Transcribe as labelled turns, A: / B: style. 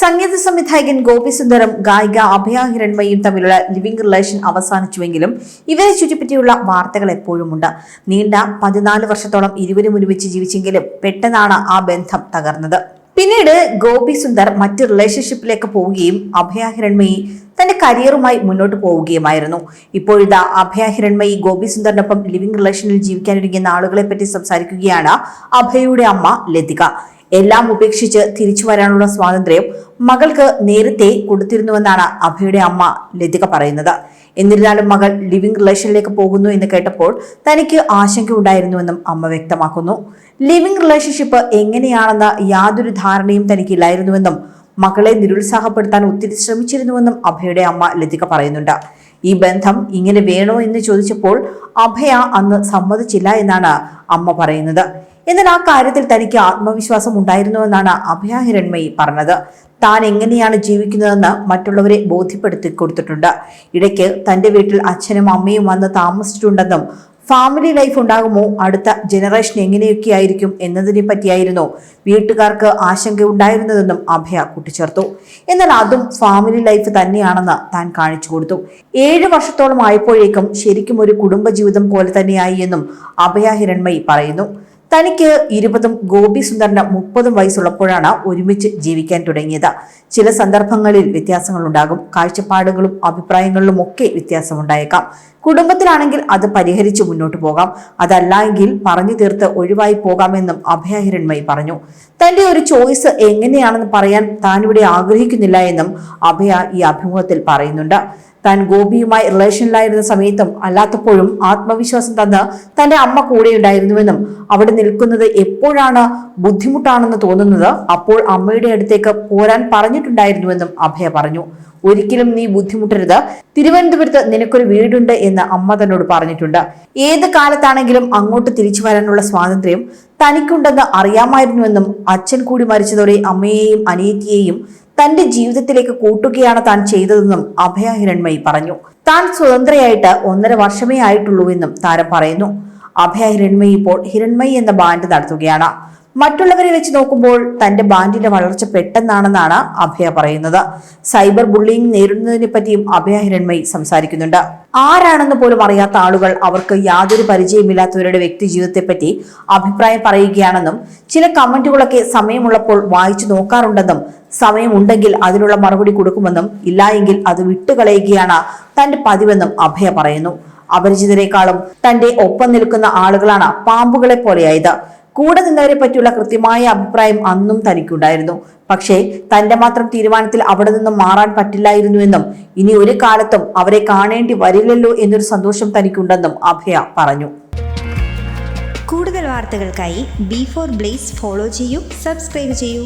A: സംഗീത സംവിധായകൻ ഗോപി സുന്ദറും ഗായിക അഭയ ഹിരൺമയും തമ്മിലുള്ള ലിവിംഗ് റിലേഷൻ അവസാനിച്ചുവെങ്കിലും ഇവരെ ചുറ്റിപ്പറ്റിയുള്ള വാർത്തകൾ എപ്പോഴുമുണ്ട്. നീണ്ട പതിനാല് വർഷത്തോളം ഇരുവരും ഒരുമിച്ച് ജീവിച്ചെങ്കിലും പെട്ടെന്നാണ് ആ ബന്ധം തകർന്നത്. പിന്നീട് ഗോപി സുന്ദർ മറ്റ് റിലേഷൻഷിപ്പിലേക്ക് പോവുകയും അഭയ ഹിരൺമയി തന്റെ കരിയറുമായി മുന്നോട്ട് പോവുകയുമായിരുന്നു. ഇപ്പോഴിതാ അഭയ ഹിരൺമയി ഗോപി സുന്ദറിനൊപ്പം ലിവിംഗ് റിലേഷനിൽ ജീവിക്കാനൊരുങ്ങിയ ആളുകളെ പറ്റി സംസാരിക്കുകയാണ് അഭയയുടെ അമ്മ ലതിക. എല്ലാം ഉപേക്ഷിച്ച് തിരിച്ചു വരാനുള്ള സ്വാതന്ത്ര്യം മകൾക്ക് നേരത്തെ കൊടുത്തിരുന്നുവെന്നാണ് അഭയുടെ അമ്മ ലതിക പറയുന്നത്. എന്നിരുന്നാലും മകൾ ലിവിംഗ് റിലേഷനിലേക്ക് പോകുന്നു എന്ന് കേട്ടപ്പോൾ തനിക്ക് ആശങ്കയുണ്ടായിരുന്നുവെന്നും അമ്മ വ്യക്തമാക്കുന്നു. ലിവിംഗ് റിലേഷൻഷിപ്പ് എങ്ങനെയാണെന്ന യാതൊരു ധാരണയും തനിക്കില്ലായിരുന്നുവെന്നും മകളെ നിരുത്സാഹപ്പെടുത്താൻ ഒത്തിരി ശ്രമിച്ചിരുന്നുവെന്നും അഭയുടെ അമ്മ ലതിക പറയുന്നുണ്ട്. ഈ ബന്ധം ഇങ്ങനെ വേണോ എന്ന് ചോദിച്ചപ്പോൾ അഭയ അന്ന് സമ്മതിച്ചില്ല എന്നാണ് അമ്മ പറയുന്നത്. എന്നാൽ ആ കാര്യത്തിൽ തനിക്ക് ആത്മവിശ്വാസം ഉണ്ടായിരുന്നുവെന്നാണ് അഭയ ഹിരൺമയി പറഞ്ഞത്. താൻ എങ്ങനെയാണ് ജീവിക്കുന്നതെന്ന് മറ്റുള്ളവരെ ബോധ്യപ്പെടുത്തി കൊടുത്തിട്ടുണ്ട്. ഇടയ്ക്ക് തന്റെ വീട്ടിൽ അച്ഛനും അമ്മയും വന്ന് താമസിച്ചിട്ടുണ്ടെന്നും ഫാമിലി ലൈഫ് ഉണ്ടാകുമോ? അടുത്ത ജനറേഷൻ എങ്ങനെയൊക്കെ ആയിരിക്കും എന്നതിനെ പറ്റിയായിരുന്നു വീട്ടുകാർക്ക് ആശങ്ക ഉണ്ടായിരുന്നതെന്നും അഭയ കൂട്ടിച്ചേർത്തു. എന്നാൽ അതും ഫാമിലി ലൈഫ് തന്നെയാണെന്ന് താൻ കാണിച്ചു കൊടുത്തു. ഏഴ് വർഷത്തോളം ആയപ്പോഴേക്കും ശരിക്കും ഒരു കുടുംബജീവിതം പോലെ തന്നെയായി എന്നും അഭയ ഹിരൺമയി പറയുന്നു. തനിക്ക് ഇരുപതും ഗോപി സുന്ദറിന് മുപ്പതും വയസ്സുള്ളപ്പോഴാണ് ഒരുമിച്ച് ജീവിക്കാൻ തുടങ്ങിയത്. ചില സന്ദർഭങ്ങളിൽ വ്യത്യാസങ്ങൾ ഉണ്ടാകും കാഴ്ചപ്പാടുകളും അഭിപ്രായങ്ങളിലും ഒക്കെ വ്യത്യാസമുണ്ടായേക്കാം. കുടുംബത്തിലാണെങ്കിൽ അത് പരിഹരിച്ച് മുന്നോട്ട് പോകാം. അതല്ല എങ്കിൽ പറഞ്ഞു തീർത്ത് ഒഴിവായി പോകാമെന്നും അഭയഹിരൺമയി പറഞ്ഞു. തന്റെ ഒരു ചോയ്സ് എങ്ങനെയാണെന്ന് പറയാൻ താനിവിടെ ആഗ്രഹിക്കുന്നില്ല എന്നും അഭയ ഈ അഭിമുഖത്തിൽ പറയുന്നുണ്ട്. താൻ ഗോപിയുമായി റിലേഷനിലായിരുന്ന സമയത്തും അല്ലാത്തപ്പോഴും ആത്മവിശ്വാസം തന്ന് തന്റെ അമ്മ കൂടെ ഉണ്ടായിരുന്നുവെന്നും അവിടെ നിൽക്കുന്നത് എപ്പോഴാണ് ബുദ്ധിമുട്ടാണെന്ന് തോന്നുന്നത് അപ്പോൾ അമ്മയുടെ അടുത്തേക്ക് പോരാൻ പറഞ്ഞിട്ടുണ്ടായിരുന്നുവെന്നും അഭയ പറഞ്ഞു. ഒരിക്കലും നീ ബുദ്ധിമുട്ടരുത്. തിരുവനന്തപുരത്ത് നിനക്കൊരു വീടുണ്ട് എന്ന് അമ്മ തന്നോട് പറഞ്ഞിട്ടുണ്ട്. ഏത് കാലത്താണെങ്കിലും അങ്ങോട്ട് തിരിച്ചു വരാനുള്ള സ്വാതന്ത്ര്യം തനിക്കുണ്ടെന്ന് അറിയാമായിരുന്നുവെന്നും അച്ഛൻ കൂടി മരിച്ചതോടെ അമ്മയെയും അനിയത്തിയെയും തന്റെ ജീവിതത്തിലേക്ക് കൂട്ടുകയാണ് താൻ ചെയ്തതെന്നും അഭയ ഹിരൺമയി പറഞ്ഞു. താൻ സ്വതന്ത്രയായിട്ട് ഒന്നര വർഷമേ ആയിട്ടുള്ളൂവെന്നും താരം പറയുന്നു. അഭയ ഹിരൺമയി ഇപ്പോൾ ഹിരൺമയി എന്ന ബാൻഡ് നടത്തുകയാണ്. മറ്റുള്ളവരെ വെച്ച് നോക്കുമ്പോൾ തന്റെ ബാൻഡിന്റെ വളർച്ച പെട്ടെന്നാണെന്നാണ് അഭയ പറയുന്നത്. സൈബർ ബുള്ളിങ് നേരിടുന്നതിനെ പറ്റിയും അഭയ ഹിരൺമയി സംസാരിക്കുന്നുണ്ട്. ആരാണെന്ന് പോലും അറിയാത്ത ആളുകൾ അവർക്ക് യാതൊരു പരിചയമില്ലാത്തവരുടെ വ്യക്തി ജീവിതത്തെപ്പറ്റി അഭിപ്രായം പറയുകയാണെന്നും ചില കമന്റുകളൊക്കെ സമയമുള്ളപ്പോൾ വായിച്ചു നോക്കാറുണ്ടെന്നും സമയമുണ്ടെങ്കിൽ അതിനുള്ള മറുപടി കൊടുക്കുമെന്നും ഇല്ലായെങ്കിൽ അത് വിട്ടുകളയുകയാണ് തന്റെ പതിവെന്നും അഭയ പറയുന്നു. അപരിചിതരെക്കാളും തന്റെ ഒപ്പം നിൽക്കുന്ന ആളുകളാണ് പാമ്പുകളെ പോലെയായത്. കൂടെ നിന്നവരെ പറ്റിയുള്ള കൃത്യമായ അഭിപ്രായം അന്നും തനിക്കുണ്ടായിരുന്നു. പക്ഷേ തന്റെ മാത്രം തീരുമാനത്തിൽ അവിടെ നിന്നും മാറാൻ പറ്റില്ലായിരുന്നുവെന്നും ഇനി ഒരു കാലത്തും അവരെ കാണേണ്ടി വരില്ലല്ലോ എന്നൊരു സന്തോഷം തനിക്കുണ്ടെന്നും അഭയ പറഞ്ഞു.
B: കൂടുതൽ വാർത്തകൾക്കായി ബി ഫോർ ബ്ലേസ് ഫോളോ ചെയ്യൂ സബ്സ്ക്രൈബ് ചെയ്യൂ.